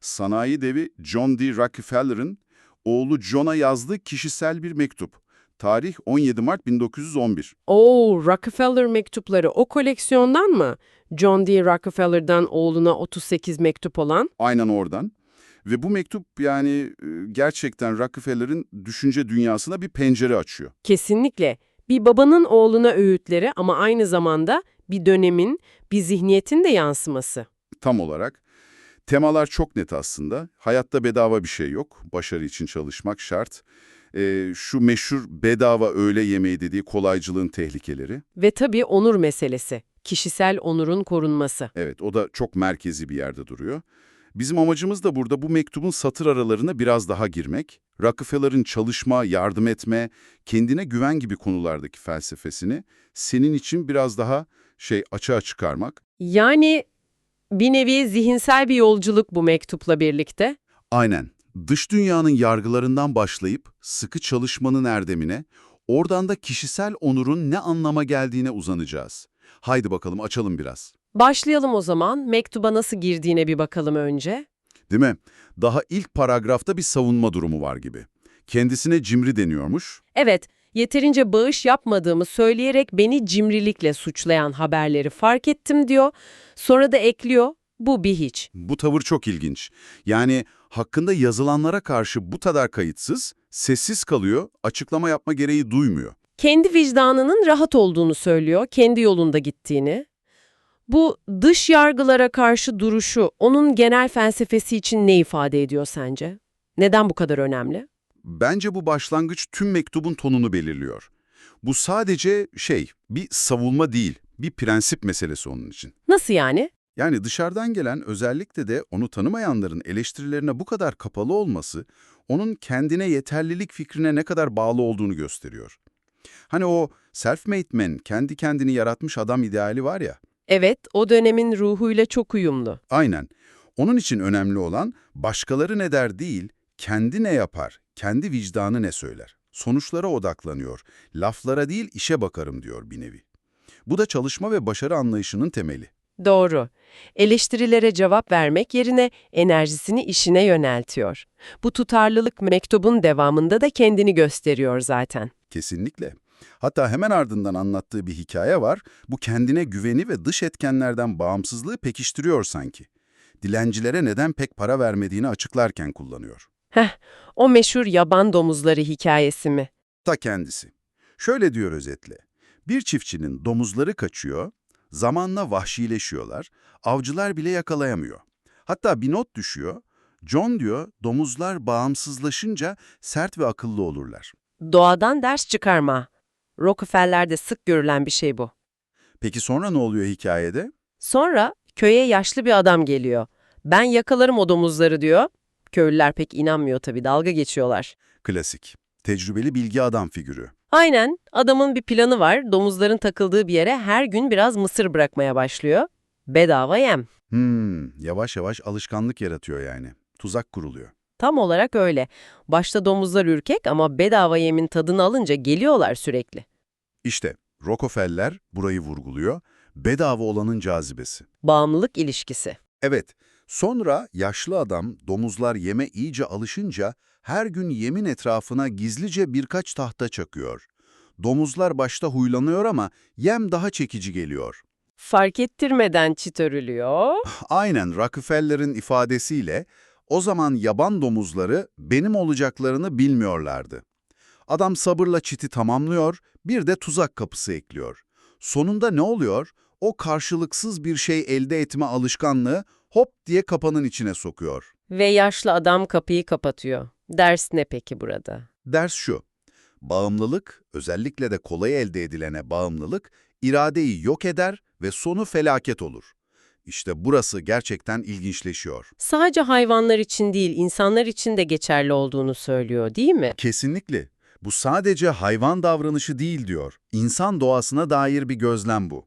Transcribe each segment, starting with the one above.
Sanayi devi John D. Rockefeller'ın oğlu John'a yazdığı kişisel bir mektup. Tarih 17 Mart 1911. Oo, Rockefeller mektupları o koleksiyondan mı? John D. Rockefeller'dan oğluna 38 mektup olan? Aynen oradan. Ve bu mektup yani e, gerçekten Rockefeller'ın düşünce dünyasına bir pencere açıyor. Kesinlikle. Bir babanın oğluna öğütleri ama aynı zamanda bir dönemin, bir zihniyetin de yansıması. Tam olarak. Temalar çok net aslında. Hayatta bedava bir şey yok. Başarı için çalışmak şart. E, şu meşhur bedava öğle yemeği dediği kolaycılığın tehlikeleri. Ve tabii onur meselesi. Kişisel onurun korunması. Evet, o da çok merkezi bir yerde duruyor. Bizim amacımız da burada bu mektubun satır aralarına biraz daha girmek. Rockefeller'ın çalışma, yardım etme, kendine güven gibi konulardaki felsefesini senin için biraz daha şey açığa çıkarmak. Yani bir nevi zihinsel bir yolculuk bu mektupla birlikte. Aynen. Dış dünyanın yargılarından başlayıp sıkı çalışmanın erdemine, oradan da kişisel onurun ne anlama geldiğine uzanacağız. Haydi bakalım açalım biraz. Başlayalım o zaman. Mektuba nasıl girdiğine bir bakalım önce. Değil mi? Daha ilk paragrafta bir savunma durumu var gibi. Kendisine cimri deniyormuş. Evet, yeterince bağış yapmadığımı söyleyerek beni cimrilikle suçlayan haberleri fark ettim diyor. Sonra da ekliyor, bu bir hiç. Bu tavır çok ilginç. Yani hakkında yazılanlara karşı bu kadar kayıtsız, sessiz kalıyor, açıklama yapma gereği duymuyor. Kendi vicdanının rahat olduğunu söylüyor, kendi yolunda gittiğini. Bu dış yargılara karşı duruşu onun genel felsefesi için ne ifade ediyor sence? Neden bu kadar önemli? Bence bu başlangıç tüm mektubun tonunu belirliyor. Bu sadece şey, bir savunma değil, bir prensip meselesi onun için. Nasıl yani? Yani dışarıdan gelen özellikle de onu tanımayanların eleştirilerine bu kadar kapalı olması, onun kendine yeterlilik fikrine ne kadar bağlı olduğunu gösteriyor. Hani o self-made man, kendi kendini yaratmış adam ideali var ya, Evet, o dönemin ruhuyla çok uyumlu. aynen. Onun için önemli olan başkaları ne der değil, kendi ne yapar, kendi vicdanı ne söyler. Sonuçlara odaklanıyor, laflara değil işe bakarım diyor bir nevi. Bu da çalışma ve başarı anlayışının temeli. Doğru. Eleştirilere cevap vermek yerine enerjisini işine yöneltiyor. Bu tutarlılık mektubun devamında da kendini gösteriyor zaten. Kesinlikle. Hatta hemen ardından anlattığı bir hikaye var. Bu kendine güveni ve dış etkenlerden bağımsızlığı pekiştiriyor sanki. Dilencilere neden pek para vermediğini açıklarken kullanıyor. Heh, o meşhur yaban domuzları hikayesi mi? Ta kendisi. Şöyle diyor özetle. Bir çiftçinin domuzları kaçıyor, zamanla vahşileşiyorlar, avcılar bile yakalayamıyor. Hatta bir not düşüyor. John diyor, domuzlar bağımsızlaşınca sert ve akıllı olurlar. Doğadan ders çıkarma. Rockefeller'de sık görülen bir şey bu. Peki sonra ne oluyor hikayede? Sonra köye yaşlı bir adam geliyor. Ben yakalarım o domuzları diyor. Köylüler pek inanmıyor tabii, dalga geçiyorlar. Klasik. Tecrübeli bilgi adam figürü. Aynen, adamın bir planı var. Domuzların takıldığı bir yere her gün biraz mısır bırakmaya başlıyor. Bedava yem. Hmm, yavaş yavaş alışkanlık yaratıyor yani. Tuzak kuruluyor. Tam olarak öyle. Başta domuzlar ürkek ama bedava yemin tadını alınca geliyorlar sürekli. İşte Rockefeller burayı vurguluyor. Bedava olanın cazibesi. Bağımlılık ilişkisi. Evet, sonra yaşlı adam domuzlar yeme iyice alışınca her gün yemin etrafına gizlice birkaç tahta çakıyor. Domuzlar başta huylanıyor ama yem daha çekici geliyor. Fark ettirmeden çit örülüyor. Aynen Rockefeller'in ifadesiyle o zaman yaban domuzları benim olacaklarını bilmiyorlardı. Adam sabırla çiti tamamlıyor, bir de tuzak kapısı ekliyor. Sonunda ne oluyor? O karşılıksız bir şey elde etme alışkanlığı hop diye kapanın içine sokuyor. Ve yaşlı adam kapıyı kapatıyor. Ders ne peki burada? Ders şu, bağımlılık, özellikle de kolay elde edilene bağımlılık, iradeyi yok eder ve sonu felaket olur. İşte burası gerçekten ilginçleşiyor. Sadece hayvanlar için değil, insanlar için de geçerli olduğunu söylüyor değil mi? Kesinlikle. Bu sadece hayvan davranışı değil diyor. İnsan doğasına dair bir gözlem bu.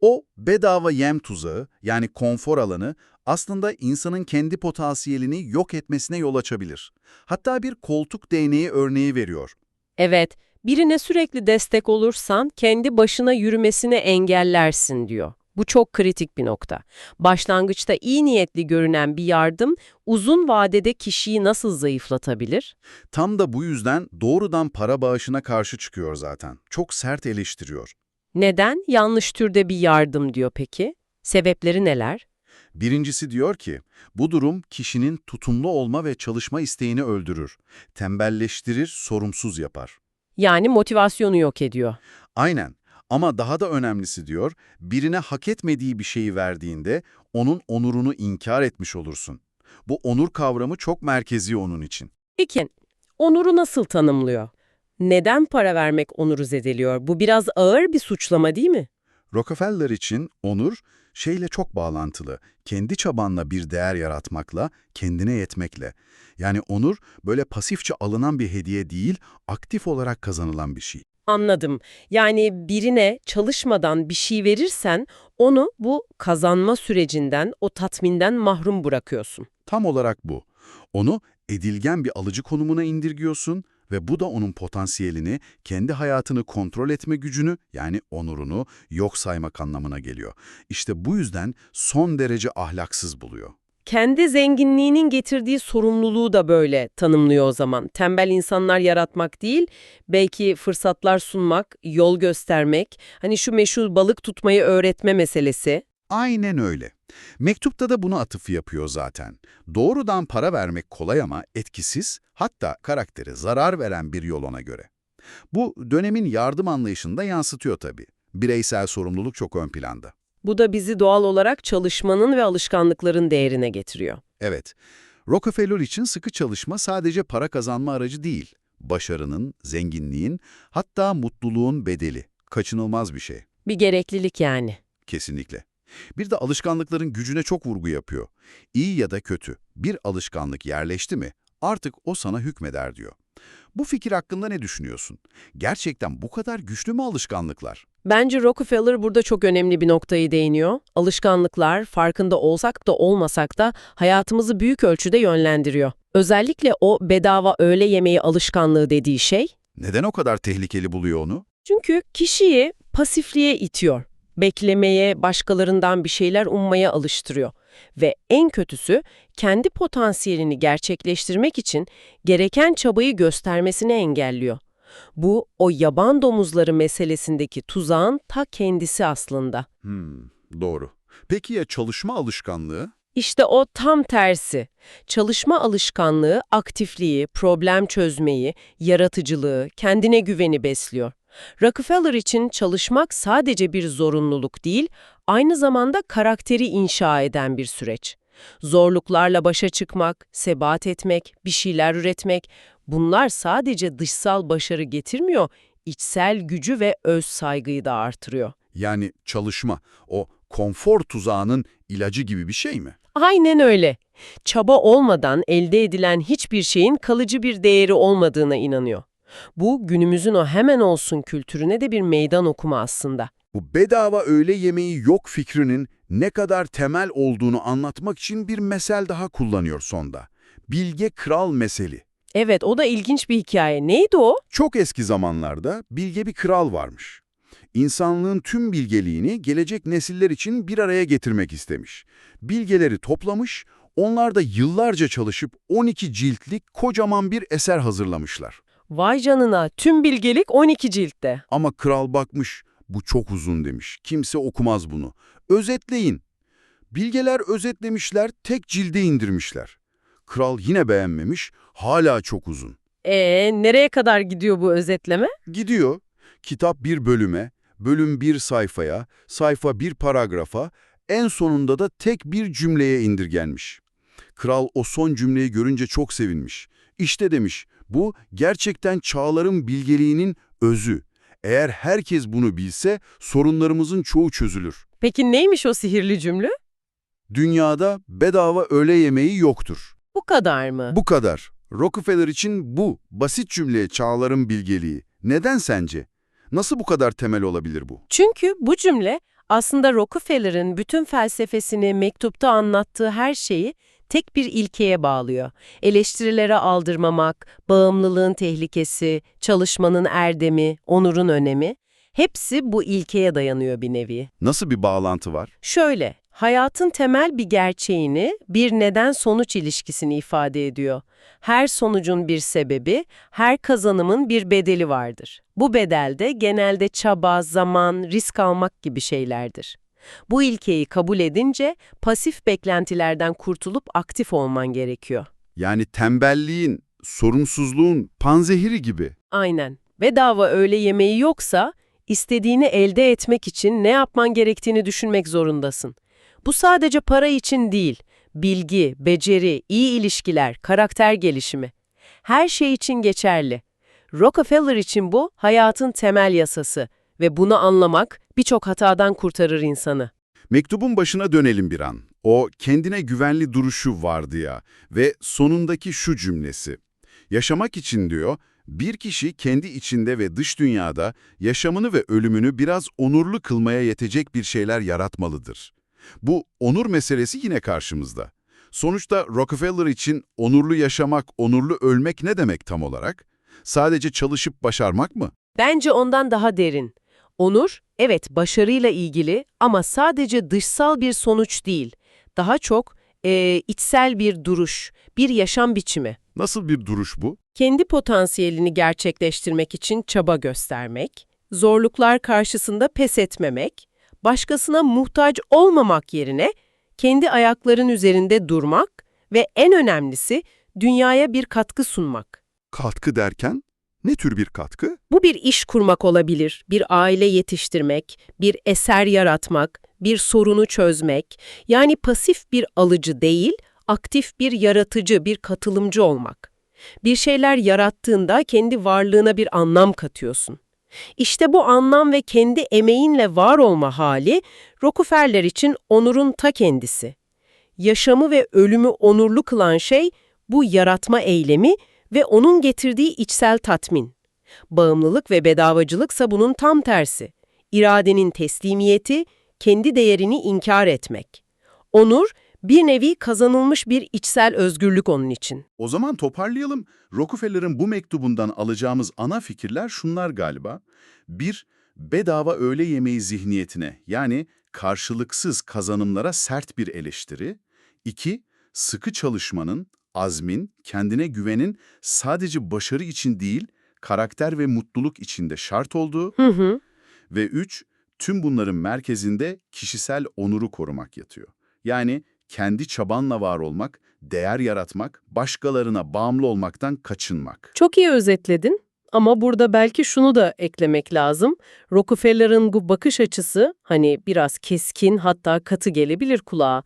O bedava yem tuzağı yani konfor alanı aslında insanın kendi potansiyelini yok etmesine yol açabilir. Hatta bir koltuk değneği örneği veriyor. Evet, birine sürekli destek olursan kendi başına yürümesini engellersin diyor. Bu çok kritik bir nokta. Başlangıçta iyi niyetli görünen bir yardım uzun vadede kişiyi nasıl zayıflatabilir? Tam da bu yüzden doğrudan para bağışına karşı çıkıyor zaten. Çok sert eleştiriyor. Neden yanlış türde bir yardım diyor peki? Sebepleri neler? Birincisi diyor ki, bu durum kişinin tutumlu olma ve çalışma isteğini öldürür. Tembelleştirir, sorumsuz yapar. Yani motivasyonu yok ediyor. Aynen. Ama daha da önemlisi diyor, birine hak etmediği bir şeyi verdiğinde onun onurunu inkar etmiş olursun. Bu onur kavramı çok merkezi onun için. Peki, onuru nasıl tanımlıyor? Neden para vermek onuru zedeliyor? Bu biraz ağır bir suçlama değil mi? Rockefeller için onur şeyle çok bağlantılı. Kendi çabanla bir değer yaratmakla, kendine yetmekle. Yani onur böyle pasifçe alınan bir hediye değil, aktif olarak kazanılan bir şey. Anladım. Yani birine çalışmadan bir şey verirsen onu bu kazanma sürecinden, o tatminden mahrum bırakıyorsun. Tam olarak bu. Onu edilgen bir alıcı konumuna indirgiyorsun ve bu da onun potansiyelini, kendi hayatını kontrol etme gücünü yani onurunu yok saymak anlamına geliyor. İşte bu yüzden son derece ahlaksız buluyor. Kendi zenginliğinin getirdiği sorumluluğu da böyle tanımlıyor o zaman. Tembel insanlar yaratmak değil, belki fırsatlar sunmak, yol göstermek, hani şu meşhur balık tutmayı öğretme meselesi. Aynen öyle. Mektupta da bunu atıfı yapıyor zaten. Doğrudan para vermek kolay ama etkisiz, hatta karakteri zarar veren bir yol ona göre. Bu dönemin yardım anlayışında yansıtıyor tabii. Bireysel sorumluluk çok ön planda. Bu da bizi doğal olarak çalışmanın ve alışkanlıkların değerine getiriyor. Evet, Rockefeller için sıkı çalışma sadece para kazanma aracı değil. Başarının, zenginliğin, hatta mutluluğun bedeli. Kaçınılmaz bir şey. Bir gereklilik yani. Kesinlikle. Bir de alışkanlıkların gücüne çok vurgu yapıyor. İyi ya da kötü, bir alışkanlık yerleşti mi artık o sana hükmeder diyor. Bu fikir hakkında ne düşünüyorsun? Gerçekten bu kadar güçlü mü alışkanlıklar? Bence Rockefeller burada çok önemli bir noktayı değiniyor. Alışkanlıklar, farkında olsak da olmasak da hayatımızı büyük ölçüde yönlendiriyor. Özellikle o bedava öğle yemeği alışkanlığı dediği şey. Neden o kadar tehlikeli buluyor onu? Çünkü kişiyi pasifliğe itiyor. Beklemeye, başkalarından bir şeyler ummaya alıştırıyor. Ve en kötüsü kendi potansiyelini gerçekleştirmek için gereken çabayı göstermesini engelliyor. Bu o yaban domuzları meselesindeki tuzağın ta kendisi aslında. Hmm, doğru. Peki ya çalışma alışkanlığı? İşte o tam tersi. Çalışma alışkanlığı aktifliği, problem çözmeyi, yaratıcılığı, kendine güveni besliyor. Rockefeller için çalışmak sadece bir zorunluluk değil, aynı zamanda karakteri inşa eden bir süreç. Zorluklarla başa çıkmak, sebat etmek, bir şeyler üretmek, bunlar sadece dışsal başarı getirmiyor, içsel gücü ve öz saygıyı da artırıyor. Yani çalışma, o konfor tuzağının ilacı gibi bir şey mi? Aynen öyle. Çaba olmadan elde edilen hiçbir şeyin kalıcı bir değeri olmadığına inanıyor. Bu günümüzün o hemen olsun kültürüne de bir meydan okuma aslında. Bu bedava öğle yemeği yok fikrinin ne kadar temel olduğunu anlatmak için bir mesel daha kullanıyor sonda. Bilge Kral meseli. Evet o da ilginç bir hikaye. Neydi o? Çok eski zamanlarda bilge bir kral varmış. İnsanlığın tüm bilgeliğini gelecek nesiller için bir araya getirmek istemiş. Bilgeleri toplamış, onlar da yıllarca çalışıp 12 ciltlik kocaman bir eser hazırlamışlar. Vay canına tüm bilgelik 12 ciltte. Ama kral bakmış, bu çok uzun demiş. Kimse okumaz bunu. Özetleyin. Bilgeler özetlemişler, tek cilde indirmişler. Kral yine beğenmemiş, hala çok uzun. Ee nereye kadar gidiyor bu özetleme? Gidiyor, kitap bir bölüme, bölüm bir sayfaya, sayfa bir paragrafa, en sonunda da tek bir cümleye indirgenmiş. Kral o son cümleyi görünce çok sevinmiş. İşte demiş, bu gerçekten çağların bilgeliğinin özü. Eğer herkes bunu bilse sorunlarımızın çoğu çözülür. Peki neymiş o sihirli cümle? Dünyada bedava öğle yemeği yoktur. Bu kadar mı? Bu kadar. Rockefeller için bu basit cümleye çağların bilgeliği. Neden sence? Nasıl bu kadar temel olabilir bu? Çünkü bu cümle aslında Rockefeller'ın bütün felsefesini mektupta anlattığı her şeyi tek bir ilkeye bağlıyor. Eleştirilere aldırmamak, bağımlılığın tehlikesi, çalışmanın erdemi, onurun önemi. Hepsi bu ilkeye dayanıyor bir nevi. Nasıl bir bağlantı var? Şöyle, hayatın temel bir gerçeğini, bir neden-sonuç ilişkisini ifade ediyor. Her sonucun bir sebebi, her kazanımın bir bedeli vardır. Bu bedel de genelde çaba, zaman, risk almak gibi şeylerdir. Bu ilkeyi kabul edince pasif beklentilerden kurtulup aktif olman gerekiyor. Yani tembelliğin, sorumsuzluğun panzehiri gibi. Aynen. Bedava öğle yemeği yoksa, istediğini elde etmek için ne yapman gerektiğini düşünmek zorundasın. Bu sadece para için değil, bilgi, beceri, iyi ilişkiler, karakter gelişimi. Her şey için geçerli. Rockefeller için bu hayatın temel yasası ve bunu anlamak birçok hatadan kurtarır insanı. Mektubun başına dönelim bir an. O kendine güvenli duruşu vardı ya ve sonundaki şu cümlesi. Yaşamak için diyor, bir kişi kendi içinde ve dış dünyada yaşamını ve ölümünü biraz onurlu kılmaya yetecek bir şeyler yaratmalıdır. Bu onur meselesi yine karşımızda. Sonuçta Rockefeller için onurlu yaşamak, onurlu ölmek ne demek tam olarak? Sadece çalışıp başarmak mı? Bence ondan daha derin. Onur, evet başarıyla ilgili ama sadece dışsal bir sonuç değil. Daha çok eee, içsel bir duruş, bir yaşam biçimi. Nasıl bir duruş bu? Kendi potansiyelini gerçekleştirmek için çaba göstermek, zorluklar karşısında pes etmemek, başkasına muhtaç olmamak yerine kendi ayakların üzerinde durmak ve en önemlisi dünyaya bir katkı sunmak. Katkı derken? Ne tür bir katkı? Bu bir iş kurmak olabilir, bir aile yetiştirmek, bir eser yaratmak, bir sorunu çözmek. Yani pasif bir alıcı değil, aktif bir yaratıcı, bir katılımcı olmak. Bir şeyler yarattığında kendi varlığına bir anlam katıyorsun. İşte bu anlam ve kendi emeğinle var olma hali Rockefeller için onurun ta kendisi. Yaşamı ve ölümü onurlu kılan şey bu yaratma eylemi ve onun getirdiği içsel tatmin. Bağımlılık ve bedavacılıksa bunun tam tersi. İradenin teslimiyeti, kendi değerini inkar etmek. Onur, bir nevi kazanılmış bir içsel özgürlük onun için. O zaman toparlayalım. Rockefeller'ın bu mektubundan alacağımız ana fikirler şunlar galiba. 1. Bedava öğle yemeği zihniyetine yani karşılıksız kazanımlara sert bir eleştiri. 2. Sıkı çalışmanın, azmin, kendine güvenin sadece başarı için değil, karakter ve mutluluk için de şart olduğu. Hı hı. Ve 3. Tüm bunların merkezinde kişisel onuru korumak yatıyor. Yani kendi çabanla var olmak, değer yaratmak, başkalarına bağımlı olmaktan kaçınmak. Çok iyi özetledin ama burada belki şunu da eklemek lazım. Rockefeller'ın bu bakış açısı hani biraz keskin hatta katı gelebilir kulağa.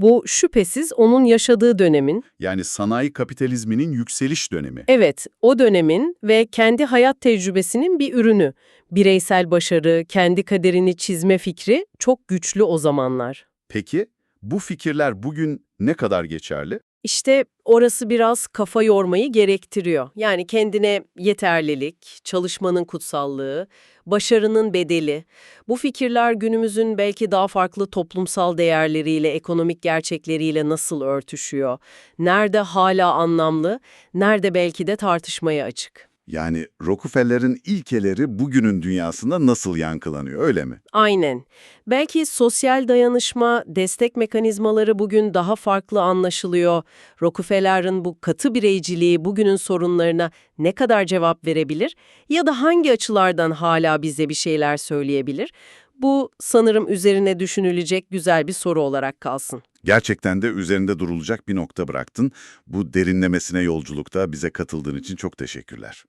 Bu şüphesiz onun yaşadığı dönemin, Yani sanayi kapitalizminin yükseliş dönemi. evet o dönemin ve kendi hayat tecrübesinin bir ürünü. Bireysel başarı, kendi kaderini çizme fikri çok güçlü o zamanlar. Peki bu fikirler bugün ne kadar geçerli? İşte orası biraz kafa yormayı gerektiriyor. Yani kendine yeterlilik, çalışmanın kutsallığı, başarının bedeli. Bu fikirler günümüzün belki daha farklı toplumsal değerleriyle, ekonomik gerçekleriyle nasıl örtüşüyor? Nerede hala anlamlı, nerede belki de tartışmaya açık? Yani Rockefeller'in ilkeleri bugünün dünyasında nasıl yankılanıyor öyle mi? Aynen. Belki sosyal dayanışma, destek mekanizmaları bugün daha farklı anlaşılıyor. Rockefeller'ın bu katı bireyciliği bugünün sorunlarına ne kadar cevap verebilir ya da hangi açılardan hala bize bir şeyler söyleyebilir? Bu sanırım üzerine düşünülecek güzel bir soru olarak kalsın. Gerçekten de üzerinde durulacak bir nokta bıraktın. Bu derinlemesine yolculukta bize katıldığın için çok teşekkürler.